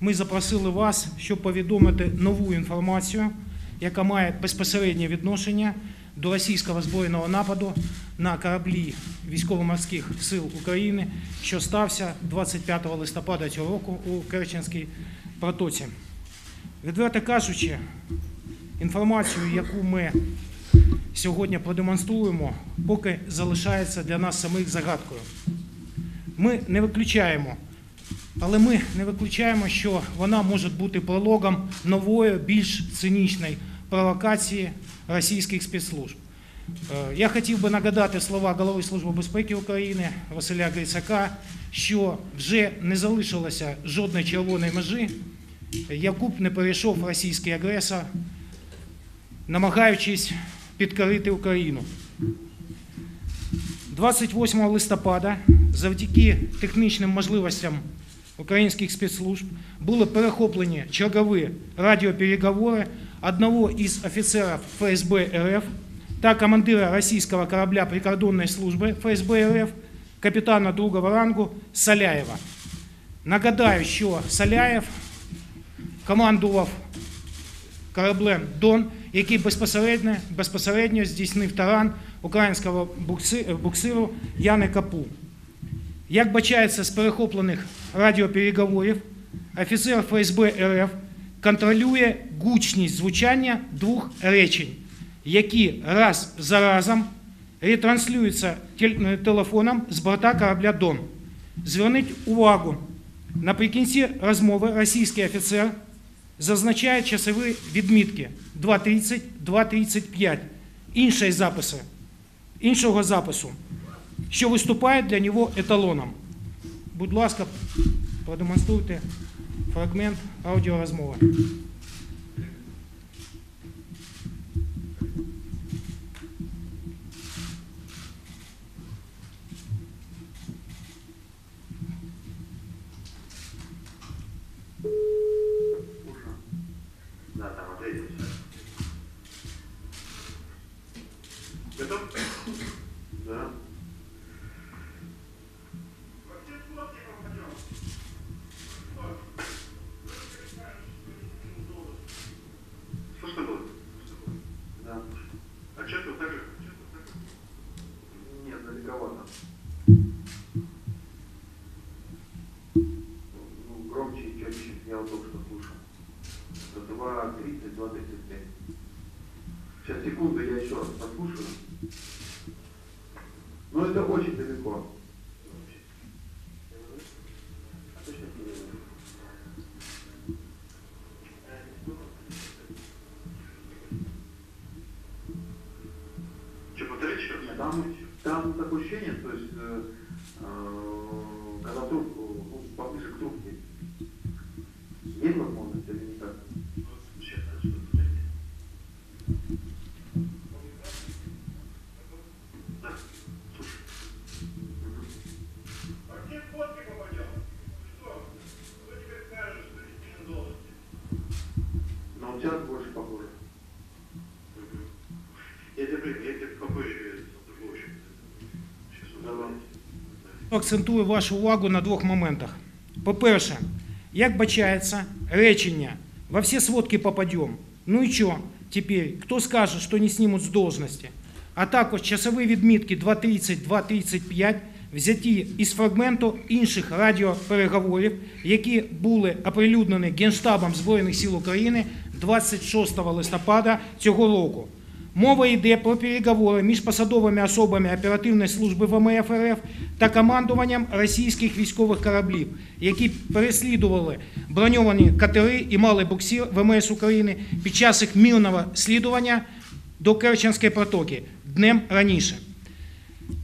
ми запросили вас, щоб повідомити нову інформацію, яка має безпосереднє відношення до російського збройного нападу на кораблі військово-морських сил України, що стався 25 листопада цього року у Керченській протоці. Відверто кажучи, інформацію, яку ми сьогодні продемонструємо, поки залишається для нас самих загадкою. Ми не виключаємо, але ми не виключаємо, що вона може бути прологом нової, більш цинічної провокації російських спецслужб. Е, Я хотів би нагадати слова голови Служби безпеки України Василя Грицака, що вже не залишилося жодної червоної межі, яку б не перейшов російський агресор, намагаючись підкорити Україну. 28 листопада завдяки технічним можливостям українських спецслужб були перехоплені чергові радіопереговори одного із офіцерів ФСБ РФ та командира російського корабля прикордонної служби ФСБ РФ капітана другого рангу Саляєва. Нагадаю, що Саляєв командував кораблем Дон, який безпосередньо, безпосередньо здійснив таран українського буксиру Яни Капу. Як бачається з перехоплених радіопереговорів, офіцер ФСБ РФ контролює гучність звучання двох речень, які раз за разом ретранслюються телефоном з борта корабля Дон. Зверніть увагу, наприкінці розмови російський офіцер зазначає часові відмітки 2.30, 2.35 іншої записи, іншого запису, що виступає для нього еталоном. Будь ласка, продемонструйте фрагмент аудіорозмови. tipo Но больше похоже. Я тебе, я тебе попозже другого еще. Сейчас Давай. Акцентую вашу увагу на двох моментах. По-перше, як бачається речення «Во все сводки попадем». Ну і що тепер? Хто скаже, що не знімуть з должності? А також часові відмітки 2.30, 2.35 взяті із фрагменту інших радіопереговорів, які були оприлюднені Генштабом Збройних сил України 26 листопада цього року. Мова йде про переговори між посадовими особами оперативної служби ВМФ РФ та командуванням російських військових кораблів, які переслідували броньовані катери і мали буксир ВМС України під час їх мирного слідування до Керченської протоки днем раніше.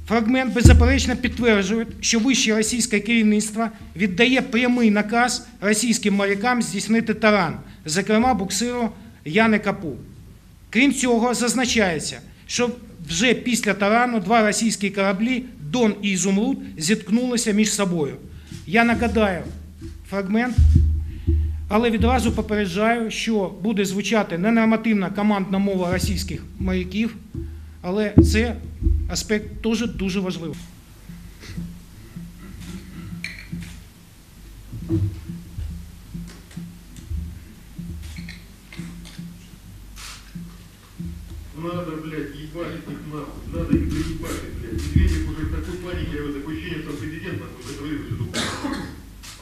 Фрагмент беззаперечно підтверджує, що вище російське керівництво віддає прямий наказ російським морякам здійснити таран, зокрема буксиру Яни Капу. Крім цього, зазначається, що вже після тарану два російські кораблі Дон і Ізумруд зіткнулися між собою. Я нагадаю фрагмент, але відразу попереджаю, що буде звучати ненормативна командна мова російських моряків, але це аспект теж дуже важливий. Надо, блядь, ебашить их нахуй. Надо их доебашить, блядь. Медведев уже в такой панике, я вот такое ощущение, что президент нахуй контролирует эту хуйню.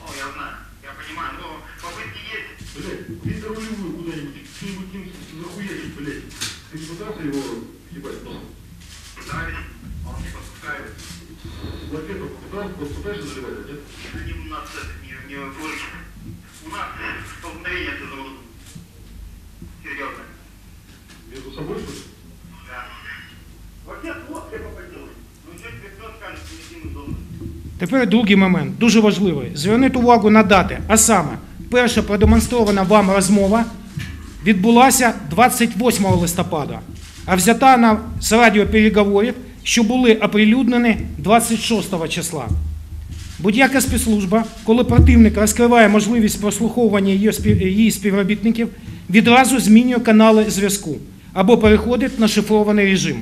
О, я знаю, я понимаю, но попытки есть. Блядь, ты рулевую куда-нибудь, что-нибудь им захуячить, блядь. Ты не пытался его ебать нахуй? Пытались, он не подпускает. Лафету попытался, вот пытаешься заливать, а нет? Они у нас это не, не Тепер другий момент, дуже важливий. Звернути увагу на дати. А саме, перша продемонстрована вам розмова відбулася 28 листопада, а взята на з радіопереговорів, що були оприлюднені 26 числа. Будь-яка спецслужба, коли противник розкриває можливість прослуховування її співробітників, відразу змінює канали зв'язку або переходить на шифрований режим.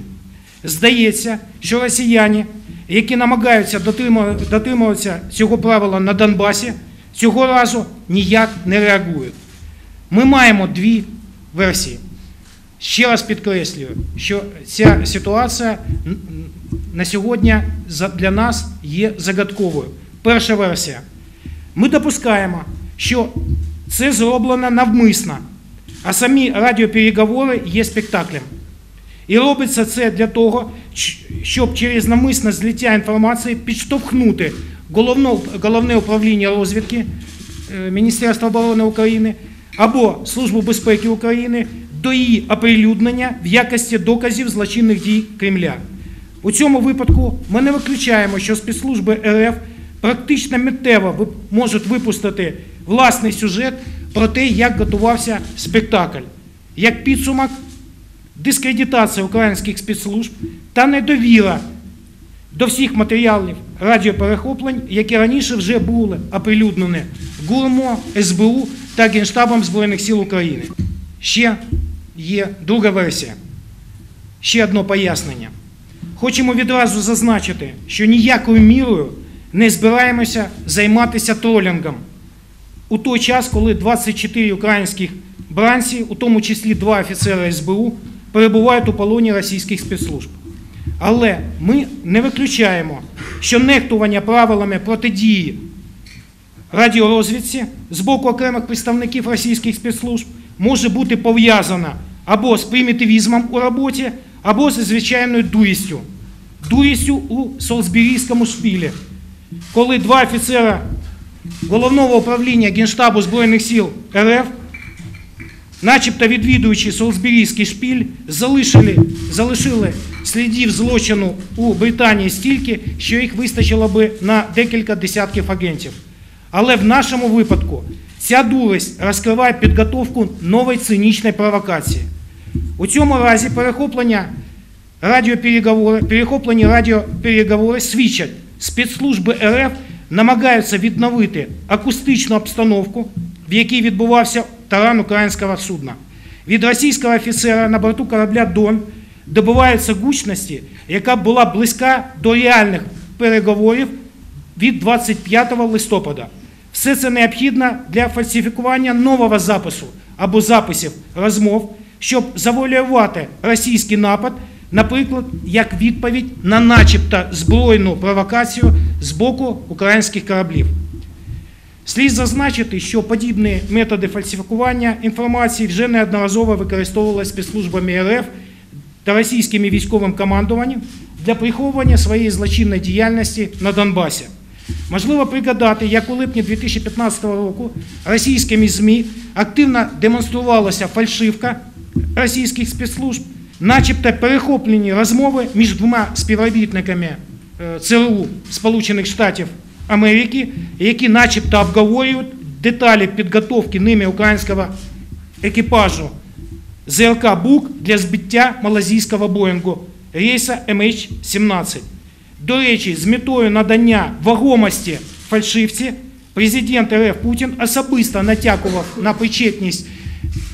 Здається, що росіяни, які намагаються дотримуватися цього правила на Донбасі, цього разу ніяк не реагують. Ми маємо дві версії. Ще раз підкреслюю, що ця ситуація на сьогодні для нас є загадковою. Перша версія. Ми допускаємо, що це зроблено навмисно, а самі радіопереговори є спектаклем. І робиться це для того, щоб через навмисне злиття інформації підштовхнути головно, головне управління розвідки е, Міністерства оборони України або Службу безпеки України до її оприлюднення в якості доказів злочинних дій Кремля. У цьому випадку ми не виключаємо, що спецслужби РФ практично миттєво можуть випустити власний сюжет про те, як готувався спектакль. Як підсумок, дискредитація українських спецслужб та недовіра до всіх матеріалів радіоперехоплень, які раніше вже були оприлюднені ГУРМО, СБУ та Генштабом Збройних сил України. Ще є друга версія. Ще одне пояснення. Хочемо відразу зазначити, що ніякою мірою не збираємося займатися тролінгом. У той час, коли 24 українських бранці, у тому числі два офіцери СБУ, перебувають у полоні російських спецслужб. Але ми не виключаємо, що нехтування правилами протидії радіорозвідці з боку окремих представників російських спецслужб може бути пов'язана або з примітивізмом у роботі, або з звичайною дурістю. Дурістю у Солсберійському шпілі, коли два офіцера головного управління Генштабу Збройних сил РФ, начебто відвідуючи Солсберійський шпіль, залишили, залишили слідів злочину у Британії стільки, що їх вистачило би на декілька десятків агентів. Але в нашому випадку ця дурість розкриває підготовку нової цинічної провокації. У цьому разі перехоплення радіопереговори, перехоплені радіопереговори свідчать, спецслужби РФ намагаються відновити акустичну обстановку, в якій відбувався таран українського судна. Від російського офіцера на борту корабля Дон добивається гучності, яка була близька до реальних переговорів від 25 листопада. Все це необхідно для фальсифікування нового запису або записів розмов, щоб завуалювати російський напад, наприклад, як відповідь на начебто збройну провокацію з боку українських кораблів. Слід зазначити, що подібні методи фальсифікування інформації вже неодноразово використовувалися спецслужбами РФ та російським військовим командуванням для приховування своєї злочинної діяльності на Донбасі. Можливо пригадати, як у липні 2015 року російськими ЗМІ активно демонструвалася фальшивка російських спецслужб, начебто перехоплені розмови між двома співробітниками е, ЦРУ Сполучених Штатів Америки, які начебто обговорюють деталі підготовки ними українського екіпажу ЗЛК «Бук» для збиття малазійського Боїнгу рейса MH17. До речі, з метою надання вагомості фальшивці, президент РФ Путін особисто натякував на причетність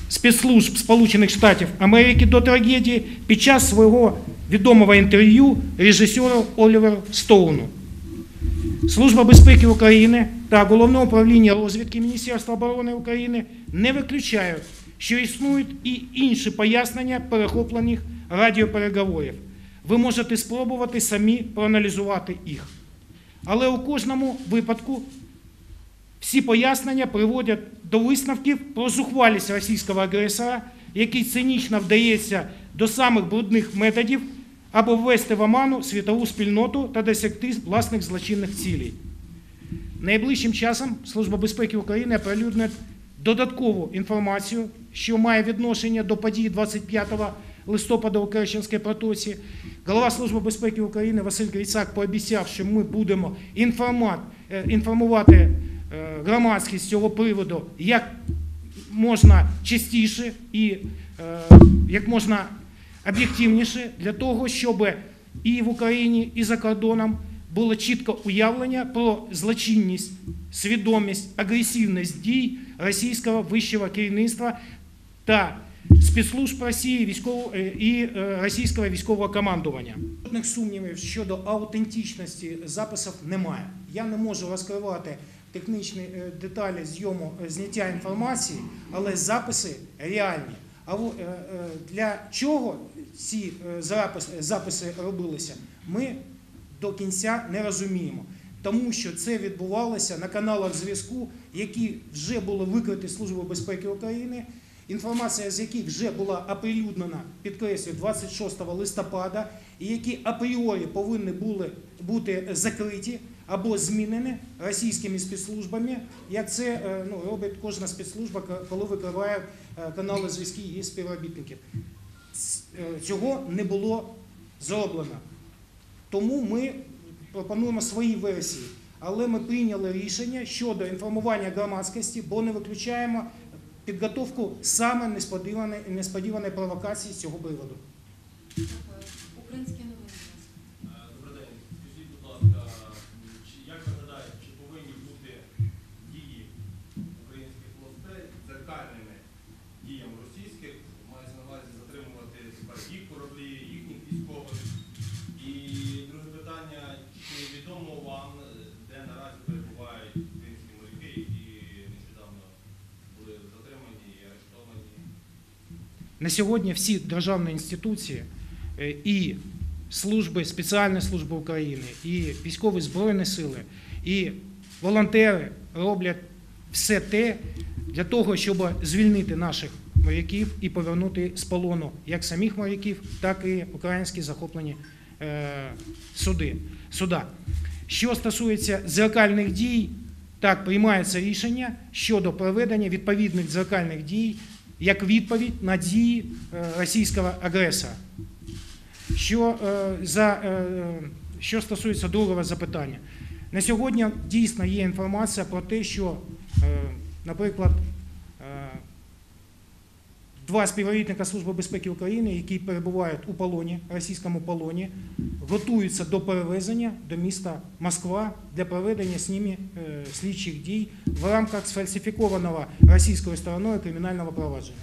спецслужб Сполучених Штатів Америки до трагедії під час свого відомого інтерв'ю режисеру Оліверу Стоуну. Служба безпеки України та Головне управління розвідки Міністерства оборони України не виключають, що існують і інші пояснення перехоплених радіопереговорів. Ви можете спробувати самі проаналізувати їх. Але у кожному випадку всі пояснення приводять до висновків про зухвалість російського агресора, який цинічно вдається до самих брудних методів, або ввести в оману світову спільноту та досягти власних злочинних цілей. Найближчим часом Служба безпеки України оприлюднить додаткову інформацію, що має відношення до подій 25 листопада у Керченській протоці. Голова Служби безпеки України Василь Грицак пообіцяв, що ми будемо е, інформувати е, громадськість з цього приводу як можна частіше і е, як можна об'єктивніше для того, щоб і в Україні, і за кордоном було чітко уявлення про злочинність, свідомість, агресивність дій російського вищого керівництва та спецслужб Росії військово- е, і е, російського військового командування. Жодних сумнівів щодо аутентичності записів немає. Я не можу розкривати технічні е, деталі зйому зняття інформації, але записи реальні. А е, е, для чого ці е, записи робилися, ми до кінця не розуміємо. Тому що це відбувалося на каналах зв'язку, які вже були викриті Службою безпеки України, інформація з яких вже була оприлюднена, підкреслюю, 26 листопада, і які апріорі повинні були бути закриті або змінені російськими спецслужбами, як це е, ну, робить кожна спецслужба, коли викриває е, канали зв'язку і співробітників. Е, Цього не було зроблено. Тому ми пропонуємо свої версії. Але ми прийняли рішення щодо інформування громадськості, бо не виключаємо підготовку саме несподіваної провокації з цього приводу. Українські На сьогодні всі державні інституції е, і служби, спеціальні служби України, і військові збройні сили, і волонтери роблять все те для того, щоб звільнити наших моряків і повернути з полону як самих моряків, так і українські захоплені е, суди, суда. Що стосується дзеркальних дій, так приймається рішення щодо проведення відповідних дзеркальних дій як відповідь на дії е, російського агресора. Що, е, за, е, що стосується другого запитання, на сьогодні дійсно є інформація про те, що, наприклад, два співробітника Служби безпеки України, які перебувають у полоні, російському полоні, готуються до перевезення до міста Москва для проведення з ними е, слідчих дій в рамках сфальсифікованого російською стороною кримінального провадження.